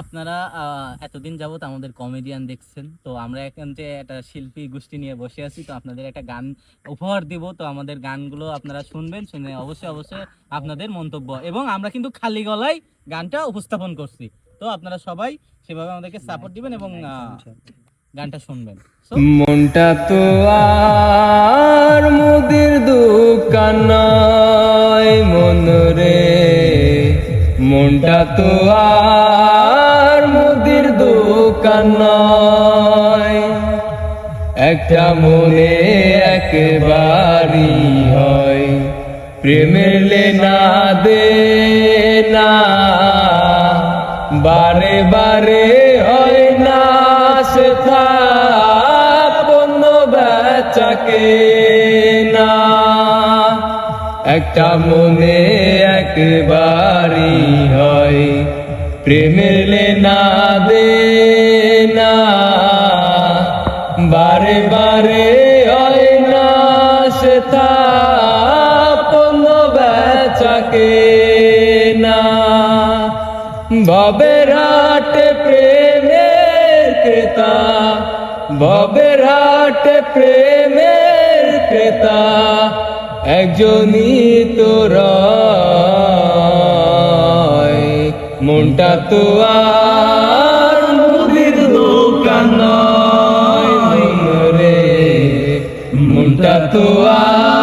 আপনারা এতদিন যাবত আমাদের কমেডিয়ান দেখছেন। তো আমরা এখন যে একটা শিল্পী গোষ্ঠী নিয়ে বসে আছি তো আপনাদের একটা গান উপহার দিব। তো আমাদের গানগুলো আপনারা শুনবেন শুনে অবশ্যই অবশ্যই আপনাদের মন্তব্য। এবং আমরা কিন্তু খালি গলায় গানটা উপস্থাপন করছি। তো আপনারা সবাই সেভাবে আমাদেরকে সাপোর্ট দিবেন এবং গানটা শুনবেন। মনটা তো আর মুদির দোকান নয় মন রে মনটা তো আর মুদির দোকান নয়। একটা মনে একবারই হয়। প্রেমের লেনা দে না, বারে বারে হয় না সে পণ্য বেচাকে না একটা মনে একবারই হয়। প্রেমের লেনা দে না, বারে বারে হয় না সে বেচাকে না। ভবের হাটে প্রেমের ক্রেতা প্রেমের ক্রেতা একজনই তোরা মনটা তো আর মুদির দোকান রে মনটা তো আর